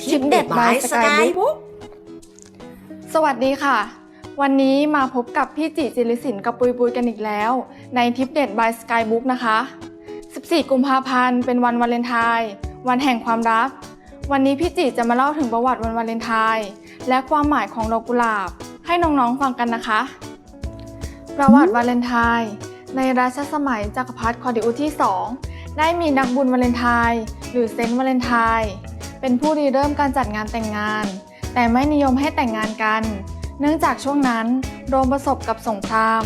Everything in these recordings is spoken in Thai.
ทิปเด็ดบายสกายบุ๊กสวัสดีค่ะ วันนี้มาพบกับพี่จิจิริสินกับปุยปุยกันอีกแล้ว ในทิปเด็ด by Skybook นะคะ 14 กุมภาพันธ์เป็นวันวาเลนไทน์วันแห่งความรัก วันนี้พี่จิจะมาเล่าถึงประวัติวันวาเลนไทน์และความหมายของดอกกุหลาบ ให้น้องๆฟังกันนะคะ ประวัติวาเลนไทน์ในรัชสมัยจักรพรรดิคอดิอุสที่ 2 ได้มีนักบุญวาเลนไทน์หรือเซนต์วาเลนไทน์ เป็นผู้ริเริ่มการจัดงานแต่งงาน แต่ไม่นิยมให้แต่งงานกัน เนื่องจากช่วงนั้นโรมประสบกับสงคราม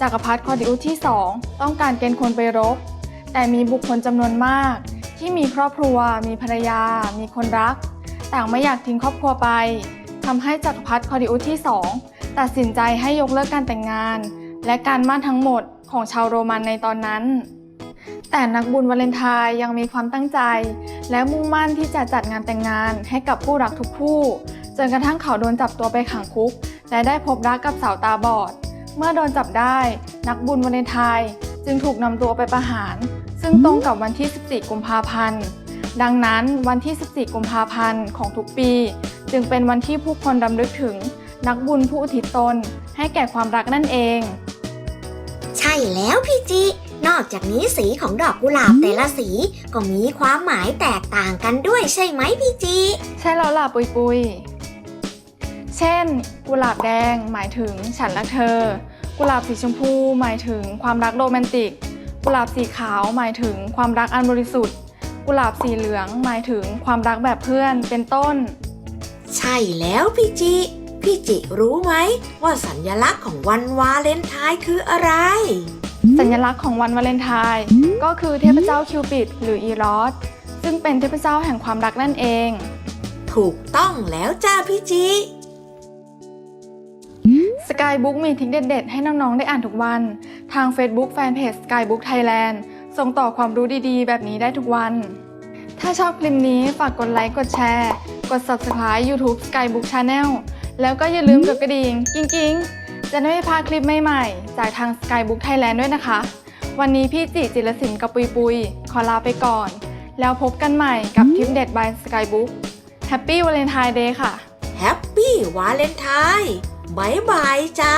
จักรพรรดิคอดิอุสที่ 2 ต้องการเกณฑ์คนไปรบ แต่มีบุคคลจำนวนมาก ที่มีครอบครัว มีภรรยา มีคนรัก ต่างไม่อยากทิ้งครอบครัวไปทำให้จักรพรรดิคอดิอุสที่ 2 ตัดสินใจให้ยกเลิกการแต่งงาน และการมั่นทั้งหมดของชาวโรมันในตอนนั้น แต่นักบุญวาเลนไทน์ยังมีความตั้งใจ และมุ่งมั่นที่จะจัดงานแต่งงานให้กับผู้รักทุกคู่จนกระทั่งเขาโดนจับตัวไปขังคุก และได้พบรักกับสาวตาบอด เมื่อโดนจับได้ นักบุญวาเลนไทน์จึงถูกนำตัวไปประหาร ซึ่งตรงกับวันที่ 14 กุมภาพันธ์ ดังนั้นวันที่ 14 กุมภาพันธ์ของทุกปี จึงเป็นวันที่ผู้คนรำลึกถึง นักบุญผู้อุทิศตนให้แก่ความรักนั่นเอง ใช่แล้วพี่จิ นอกจากนี้สีของดอกกุหลาบแต่ละสีก็มีความหมายแตกต่างกันด้วยใช่ไหมพี่จิใช่แล้วล่ะปุยปุยเช่น กุหลาบแดงหมายถึงฉันรักเธอ กุหลาบสีชมพูหมายถึงความรักโรแมนติก กุหลาบสีขาวหมายถึงความรักอันบริสุทธิ์ กุหลาบสีเหลืองหมายถึงความรักแบบเพื่อนเป็นต้น ใช่แล้วพี่จิพี่จิรู้ไหมว่าสัญลักษณ์ของวันวาเลนไทน์คืออะไร สัญลักษณ์ของวันวาเลนไทน์ก็คือเทพเจ้าคิวปิดหรืออีรอสซึ่งเป็นเทพเจ้าแห่งความรักนั่นเอง ถูกต้องแล้วจ้าพี่จิ Skybook มีทริคเด็ดๆ ให้น้อง ๆ ได้อ่านทุกวัน ทาง Facebook Fanpage Skybook Thailand ส่งต่อความรู้ดีๆ แบบนี้ได้ทุกวัน ถ้าชอบคลิปนี้ฝากกดไลค์กดแชร์ กด Subscribe YouTube Skybook Channel แล้วก็อย่าลืมกดกระดิ่ง กิ้งๆ จะได้ไม่พลาดคลิปใหม่ๆ จากทาง Skybook Thailand ด้วยนะคะ วันนี้พี่จิจิรศิลป์กับปุยปุย ขอลาไปก่อน แล้วพบกันใหม่กับทริปเด็ด by Skybook Happy Valentine Day ค่ะ แฮปปี้วาเลนไทน์บายบายจ้า